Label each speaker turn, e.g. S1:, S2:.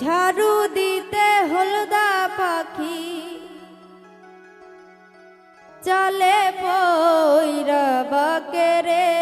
S1: ঝাড়ু দিতে হলদা পাখি। চলে পৈরা বাকেরে রে